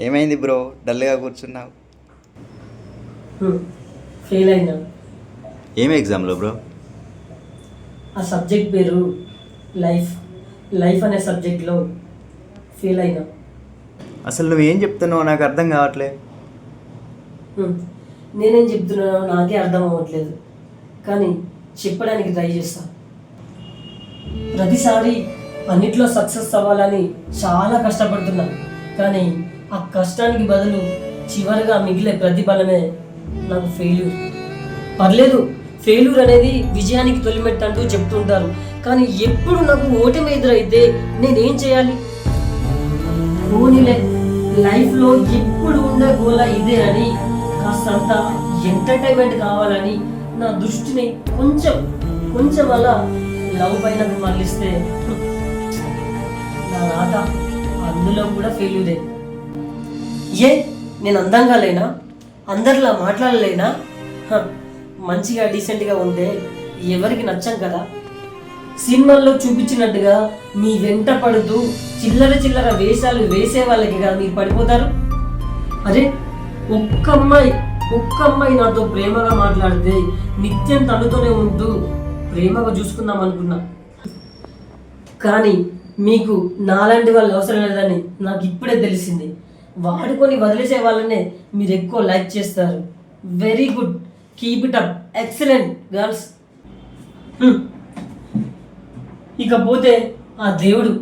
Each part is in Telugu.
ఏమైంది బ్రో? డల్గా కూర్చున్నావు. ఫెయిల్ అయినా. ఏం ఎగ్జామ్లో బ్రో? ఆ సబ్జెక్ట్ పేరు లైఫ్ లైఫ్ అనే సబ్జెక్ట్లో ఫెయిల్ అయినా. అసలు నువ్వేం చెప్తున్నావు నాకు అర్థం కావట్లే. నేనేం చెప్తున్నానో నాకే అర్థం అవ్వట్లేదు. కానీ చెప్పడానికి ట్రై చేస్తా. ప్రతిసారి అన్నిట్లో సక్సెస్ అవ్వాలని చాలా కష్టపడుతున్నా. కానీ ఆ కష్టానికి బదులు చివరిగా మిగిలే ప్రతిఫలమే నాకు ఫెయిల్యూర్ పర్లేదు ఫెయిల్యూర్ అనేది విజయానికి తొలిమెట్టు అంటూ చెప్తుంటారు. కానీ ఎప్పుడు నాకు ఓటమి ఎదురైతే నేనేం చేయాలి? పోనీలే లైఫ్లో ఎప్పుడు ఉండే గోల ఇదే అని కాస్తంత ఎంటర్టైన్మెంట్ కావాలని నా దృష్టిని కొంచెం కొంచెం అలా లవ్ పైన మళ్ళిస్తే నా రాత అందులో కూడా ఫెయిల్యూరే ఏ నేను అందంగా లేనా? అందరిలా మాట్లాడలేనా? మంచిగా డీసెంట్గా ఉంటే ఎవరికి నచ్చం కదా? సినిమాల్లో చూపించినట్టుగా మీ వెంట పడుతూ చిల్లర చిల్లర వేషాలు వేసే వాళ్ళకి కదా మీరు పడిపోతారు? అరే ఒక్క అమ్మాయి ఒక్క అమ్మాయి నాతో ప్రేమగా మాట్లాడితే నిత్యం తనతోనే ఉంటూ ప్రేమగా చూసుకుందాం అనుకున్నా. కానీ మీకు నాలాంటి వాళ్ళు అవసరం లేదని నాకు ఇప్పుడే తెలిసింది. వాడుకొని వదిలేసే వాళ్ళనే మీరు ఎక్కువ లైక్ చేస్తారు. Very good keep it up excellent girls ఇకపోతే ఆ దేవుడు.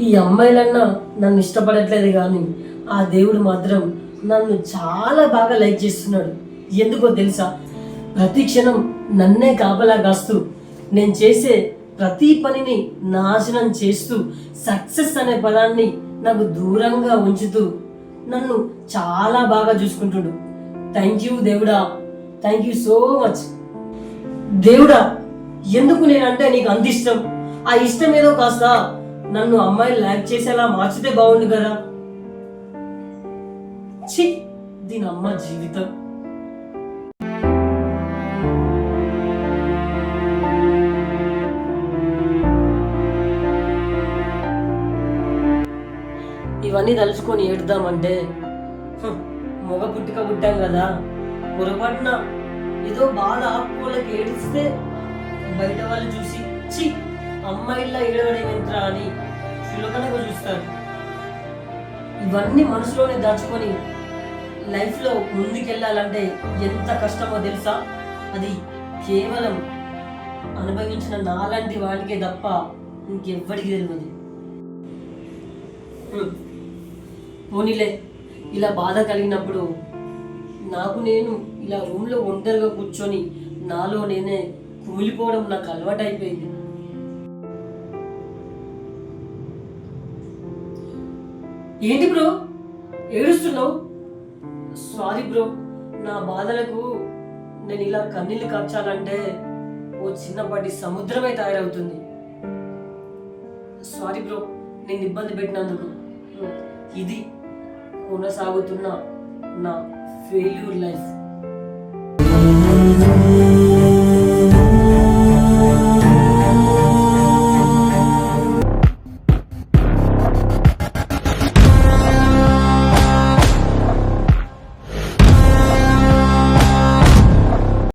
ఈ అమ్మాయిలన్నా నన్ను ఇష్టపడట్లేదు కానీ ఆ దేవుడు మాత్రం నన్ను చాలా బాగా లైక్ చేస్తున్నాడు. ఎందుకో తెలుసా? ప్రతి క్షణం నన్నే కాపలా కాస్తూ నేను చేసే ప్రతి పనిని నాశనం చేస్తూ సక్సెస్ అనే పదాన్ని నాకు దూరంగా ఉంచుతూ నన్ను చాలా బాగా చూసుకుంటుడు. థ్యాంక్ యూ దేవుడా. థ్యాంక్ యూ సో మచ్ దేవుడా ఎందుకు నేనంటే నీకు అంత ఇష్టం? ఆ ఇష్టం ఏదో కాస్త నన్ను అమ్మాయిలు లైక్ చేసేలా మార్చితే బాగుండు కదా. ఛీ దీని అమ్మ జీవితం. ఇవన్నీ తలుచుకొని ఏడుదామంటే మొగ మగ పుట్టుక పుట్టాం కదా. పొరపాటున ఏదో బాధ ఆకులకి ఏడిస్తే బయట వాళ్ళు చూసి చి అమ్మాయిలా ఏడవడం ఎంత్రా అని చులకనగా చూస్తారు. ఇవన్నీ మనసులోనే దాచుకొని లైఫ్లో ముందుకెళ్ళాలంటే ఎంత కష్టమో తెలుసా? అది కేవలం అనుభవించిన నాలాంటి వాడికే తప్ప ఇంకెవ్వడికి తెలియదు. హ్మ్. పోనీలే ఇలా బాధ కలిగినప్పుడు నాకు నేను ఇలా రూమ్లో ఒంటరిగా కూర్చొని నాలో నేనే కుమిలిపోవడం నాకు అలవాటైపోయింది. ఏంటి బ్రో? ఏడుస్తున్నావు? సారీ బ్రో నా బాధలకు నేను ఇలా కన్నీళ్ళు కార్చాలంటే ఓ చిన్నపాటి సముద్రమే తయారవుతుంది. సారీ బ్రో నేను ఇబ్బంది పెట్టినందుకు. ఇది కొనసాగుతున్న నా ఫెయిల్యూర్ లైఫ్